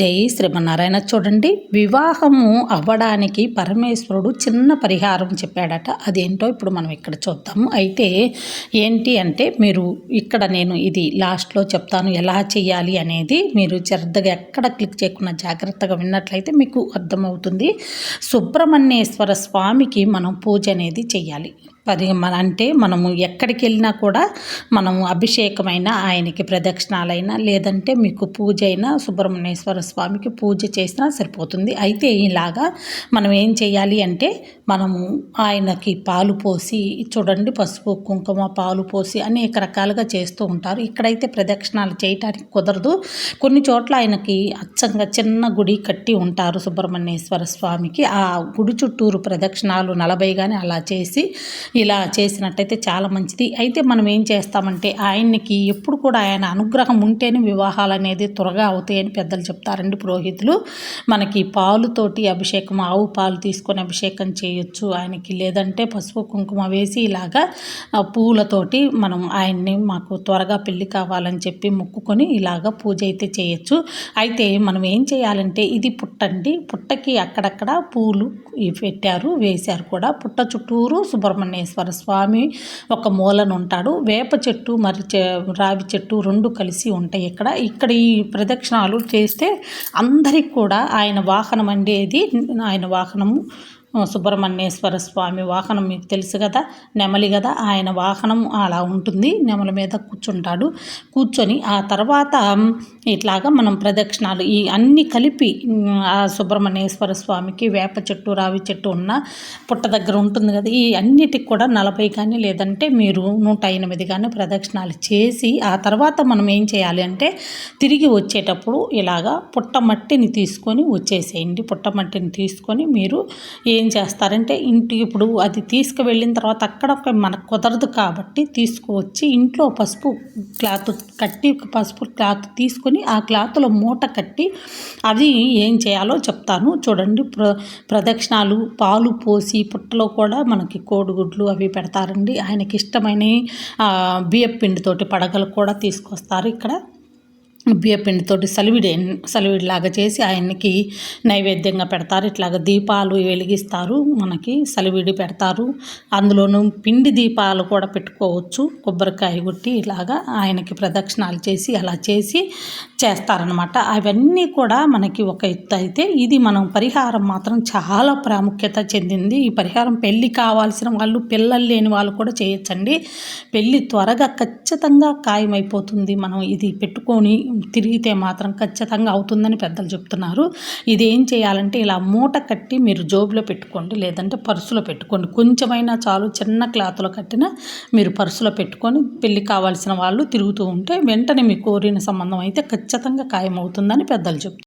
జై శ్రీమన్నారాయణ. చూడండి వివాహము అవ్వడానికి పరమేశ్వరుడు చిన్న పరిహారం చెప్పాడట. అదేంటో ఇప్పుడు మనం ఇక్కడ చూద్దాము. అయితే ఏంటి అంటే మీరు ఇక్కడ నేను ఇది లాస్ట్లో చెప్తాను ఎలా చేయాలి అనేది మీరు శ్రద్ధగా ఎక్కడ క్లిక్ చేయకుండా జాగ్రత్తగా విన్నట్లయితే మీకు అర్థమవుతుంది. సుబ్రహ్మణ్యేశ్వర స్వామికి మనం పూజ అనేది చేయాలి పరి మన అంటే మనము ఎక్కడికి వెళ్ళినా కూడా మనము అభిషేకమైన ఆయనకి ప్రదక్షిణాలైనా లేదంటే మీకు పూజ అయినా సుబ్రహ్మణ్యేశ్వర స్వామికి పూజ చేసినా సరిపోతుంది. అయితే ఇలాగా మనం ఏం చేయాలి అంటే మనము ఆయనకి పాలు పోసి చూడండి పసుపు కుంకుమ పాలు పోసి అనేక రకాలుగా చేస్తూ ఉంటారు. ఇక్కడైతే ప్రదక్షిణాలు చేయటానికి కుదరదు. కొన్ని చోట్ల ఆయనకి అచ్చంగా చిన్న గుడి కట్టి ఉంటారు సుబ్రహ్మణ్యేశ్వర స్వామికి. ఆ గుడి చుట్టూరు ప్రదక్షిణాలు నలభై కానీ అలా చేసి ఇలా చేసినట్టయితే చాలా మంచిది. అయితే మనం ఏం చేస్తామంటే ఆయనకి ఎప్పుడు కూడా ఆయన అనుగ్రహం ఉంటేనే వివాహాలు అనేది త్వరగా అవుతాయని పెద్దలు చెప్తారండి పురోహితులు. మనకి పాలుతోటి అభిషేకం ఆవు పాలు తీసుకొని అభిషేకం చేయొచ్చు. ఆయనకి లేదంటే పసుపు కుంకుమ వేసి ఇలాగా పూలతోటి మనం ఆయన్ని మాకు త్వరగా పెళ్ళి కావాలని చెప్పి మొక్కుకొని ఇలాగ పూజ అయితే చేయొచ్చు. అయితే మనం ఏం చేయాలంటే ఇది పుట్టండి. పుట్టకి అక్కడక్కడ పూలు పెట్టారు వేశారు కూడా. పుట్ట చుట్టూరు సుబ్రహ్మణ్యేశ్వర స్వామి ఒక మూలన ఉంటాడు. వేప చెట్టు మరి రావి చెట్టు రెండు కలిసి ఉంటాయి ఇక్కడ. ఇక్కడ ఈ ప్రదక్షిణాలు చేస్తే అందరికి కూడా ఆయన వాహనం అనేది ఆయన వాహనము సుబ్రహ్మణ్యేశ్వర స్వామి వాహనం మీకు తెలుసు కదా నెమలి కదా ఆయన వాహనం అలా ఉంటుంది నెమల మీద కూర్చుంటాడు. కూర్చొని ఆ తర్వాత ఇట్లాగా మనం ప్రదక్షిణాలు ఈ అన్నీ కలిపి ఆ సుబ్రహ్మణ్యేశ్వర స్వామికి వేప చెట్టు రావి చెట్టు ఉన్న పుట్ట దగ్గర ఉంటుంది కదా ఈ అన్నిటికి కూడా నలభై కానీ లేదంటే మీరు నూట ఎనిమిది కానీ ప్రదక్షిణాలు చేసి ఆ తర్వాత మనం ఏం చేయాలి అంటే తిరిగి వచ్చేటప్పుడు ఇలాగా పుట్టమట్టిని తీసుకొని వచ్చేసేయండి. పుట్టమట్టిని తీసుకొని మీరు ఏ ఏం చేస్తారంటే ఇంటి ఇప్పుడు అది తీసుకువెళ్ళిన తర్వాత అక్కడ మనకు కుదరదు కాబట్టి తీసుకువచ్చి ఇంట్లో పసుపు క్లాత్ కట్టి పసుపు క్లాత్ తీసుకొని ఆ క్లాత్లో మూట కట్టి అది ఏం చేయాలో చెప్తాను. చూడండి ప్ర ప్రదక్షిణాలు పాలు పోసి పుట్టలో కూడా మనకి కోడిగుడ్లు అవి పెడతారండి. ఆయనకి ఇష్టమైన బియ్యపిండితోటి పడగలు కూడా తీసుకొస్తారు ఇక్కడ. బియ్యపిండితోటి సలివిడి సలివిడిలాగా చేసి ఆయనకి నైవేద్యంగా పెడతారు. ఇట్లాగ దీపాలు వెలిగిస్తారు. మనకి సలివిడి పెడతారు. అందులోనూ పిండి దీపాలు కూడా పెట్టుకోవచ్చు. కొబ్బరికాయ కొట్టి ఇలాగా ఆయనకి ప్రదక్షిణాలు చేసి అలా చేసి చేస్తారనమాట అవన్నీ కూడా మనకి ఒక ఎత్తు అయితే ఇది మనం పరిహారం మాత్రం చాలా ప్రాముఖ్యత చెందింది. ఈ పరిహారం పెళ్ళి కావాల్సిన వాళ్ళు పిల్లలు లేని వాళ్ళు కూడా చేయొచ్చండి. పెళ్ళి త్వరగా ఖచ్చితంగా ఖాయమైపోతుంది. మనం ఇది పెట్టుకొని తిరిగితే మాత్రం ఖచ్చితంగా అవుతుందని పెద్దలు చెప్తున్నారు. ఇది ఏం చేయాలంటే ఇలా మూట కట్టి మీరు జోబులో పెట్టుకోండి లేదంటే పర్సులో పెట్టుకోండి. కొంచెమైనా చాలు చిన్న క్లాత్లో కట్టిన మీరు పర్సులో పెట్టుకొని పెళ్ళి కావాల్సిన వాళ్ళు తిరుగుతూ ఉంటే వెంటనే మీ కోరిన సంబంధం అయితే ఖచ్చితంగా ఖాయమవుతుందని పెద్దలు చెప్తున్నారు.